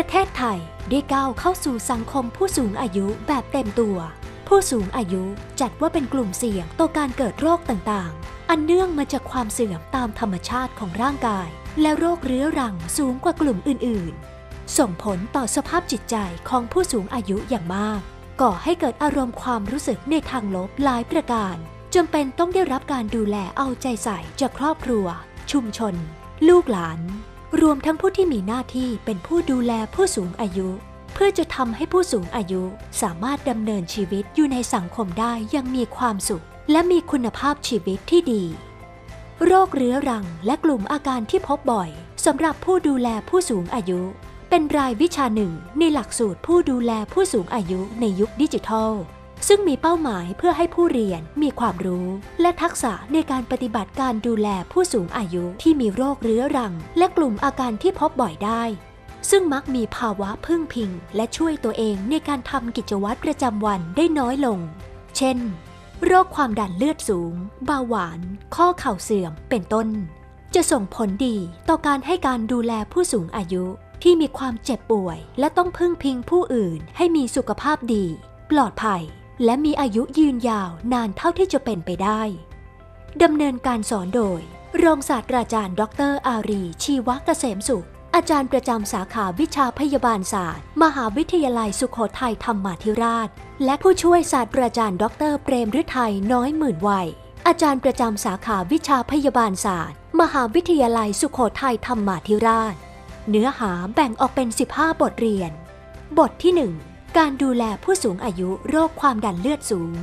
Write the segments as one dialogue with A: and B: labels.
A: ประเทศไทยได้ก้าวเข้าสู่สังคมผู้สูงอายุแบบเต็มตัว ผู้สูงอายุจัดว่าเป็นกลุ่มเสี่ยงต่อการเกิดโรคต่างๆ อันเนื่องมาจากความเสื่อมตามธรรมชาติของร่างกาย และโรคเรื้อรังสูงกว่ากลุ่มอื่นๆ ส่งผลต่อสภาพจิตใจของผู้สูงอายุอย่างมาก ก่อให้เกิดอารมณ์ความรู้สึกในทางลบหลายประการจำเป็นต้องได้รับการดูแลเอาใจใส่จากครอบครัว ชุมชน ลูกหลาน รวมทั้งผู้ที่มีหน้าที่เป็นผู้ดูแลผู้สูงอายุ เพื่อจะทำให้ผู้สูงอายุสามารถดำเนินชีวิตอยู่ในสังคมได้อยังมีความสุข และมีคุณภาพชีวิตที่ดี โรคเรื้อรังและกลุ่มอาการที่พบบ่อยสำหรับผู้ดูแลผู้สูงอายุ เป็นรายวิชาหนึ่งในหลักสูตรผู้ดูแลผู้สูงอายุในยุคดิจิทัล ซึ่งมีเป้าหมายเพื่อให้ผู้เรียนมีความรู้ และทักษะในการปฏิบัติการดูแลผู้สูงอายุที่มีโรคเรื้อรัง และกลุ่มอาการที่พบบ่อยได้ ซึ่งมักมีภาวะพึ่งพิง และช่วยตัวเองในการทำกิจวัตรประจำวันได้น้อยลง เช่น โรคความดันเลือดสูง เบาหวาน ข้อเข่าเสื่อม เป็นต้น จะส่งผลดีต่อการให้การดูแลผู้สูงอายุที่มีความเจ็บป่วย และต้องพึ่งพิงผู้อื่นให้มีสุขภาพดี ปลอดภัย และมีอายุยืนยาวนานเท่าที่จะเป็นไปได้ดำเนินการสอนโดย รองศาสตราจารย์ ดรอารี ชีวะเกษมสุข อาจารย์ประจำสาขาวิชาพยาบาลศาสตร์ มหาวิทยาลัยสุโขทัยธรรมาธิราช และผู้ช่วยศาสตราจารย์ ดรเปรมฤทัยน้อยหมื่นวัย อาจารย์ประจำสาขาวิชาพยาบาลศาสตร์ มหาวิทยาลัยสุโขทัยธรรมาธิราช เนื้อหาแบ่งออกเป็น 15 บทเรียน บทที่ 1 การดูแลผู้สูงอายุโรคความดันเลือดสูง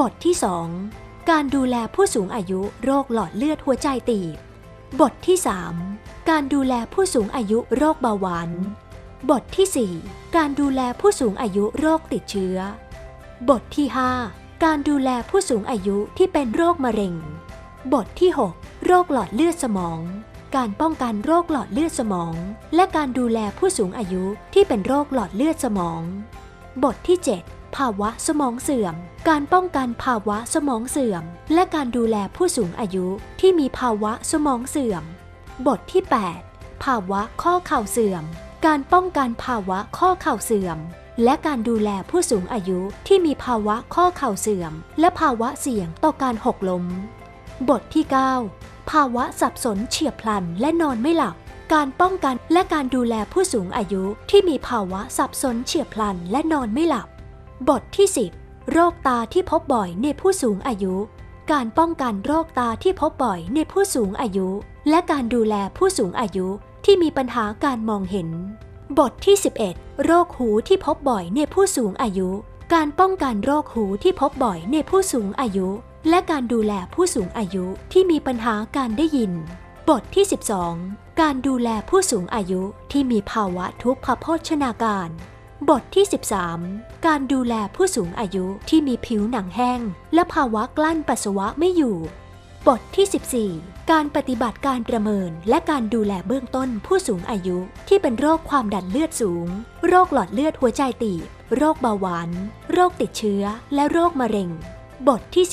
A: บทที่ 2 การดูแลผู้สูงอายุโรคหลอดเลือดหัวใจตีบบทที่ 3 การดูแลผู้สูงอายุโรคเบาหวาน บทที่ 4 การดูแลผู้สูงอายุโรคติดเชื้อ บทที่ 5 การดูแลผู้สูงอายุที่เป็นโรคมะเร็ง บทที่ 6 โรคหลอดเลือดสมอง การป้องกันโรคหลอดเลือดสมอง และการดูแลผู้สูงอายุที่เป็นโรคหลอดเลือดสมอง บทที่ 7 ภาวะสมองเสื่อม การป้องกันภาวะสมองเสื่อม และการดูแลผู้สูงอายุที่มีภาวะสมองเสื่อม บทที่ 8 ภาวะข้อเข่าเสื่อม การป้องกันภาวะข้อเข่าเสื่อมและการดูแลผู้สูงอายุที่มีภาวะข้อเข่าเสื่อม และภาวะเสี่ยงต่อการหกล้ม บทที่ 9 ภาวะสับสนเฉียบพลันและนอนไม่หลับ การป้องกันและการดูแลผู้สูงอายุที่มีภาวะสับสนเฉียบพลันและนอนไม่หลับ บทที่ 10 โรคตาที่พบบ่อยในผู้สูงอายุ การป้องกันโรคตาที่พบบ่อยในผู้สูงอายุ และการดูแลผู้สูงอายุที่มีปัญหาการมองเห็น บทที่ 11 โรคหูที่พบบ่อยในผู้สูงอายุ การป้องกันโรคหูที่พบบ่อยในผู้สูงอายุ และการดูแลผู้สูงอายุที่มีปัญหาการได้ยิน บทที่ 12 การดูแลผู้สูงอายุที่มีภาวะทุพพโภชนาการ บทที่ 13 การดูแลผู้สูงอายุที่มีผิวหนังแห้ง และภาวะกลั้นปัสสาวะไม่อยู่ บทที่ 14 การปฏิบัติการประเมินและการดูแลเบื้องต้นผู้สูงอายุที่เป็นโรคความดันเลือดสูง โรคหลอดเลือดหัวใจตีบ โรคเบาหวาน โรคติดเชื้อ และโรคมะเร็ง บทที่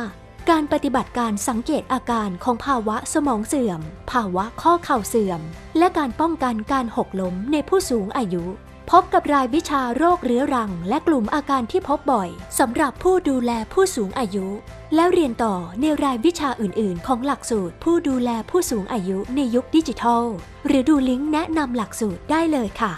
A: 15 การปฏิบัติการสังเกตอาการของภาวะสมองเสื่อม ภาวะข้อเข่าเสื่อม และการป้องกันการหกล้มในผู้สูงอายุ พบกับรายวิชาโรคเรื้อรัง และกลุ่มอาการที่พบบ่อยสำหรับผู้ดูแลผู้สูงอายุ แล้วเรียนต่อในรายวิชาอื่น ๆ ของหลักสูตร ผู้ดูแลผู้สูงอายุในยุคดิจิทัล หรือดูลิงก์แนะนำหลักสูตรได้เลยค่ะ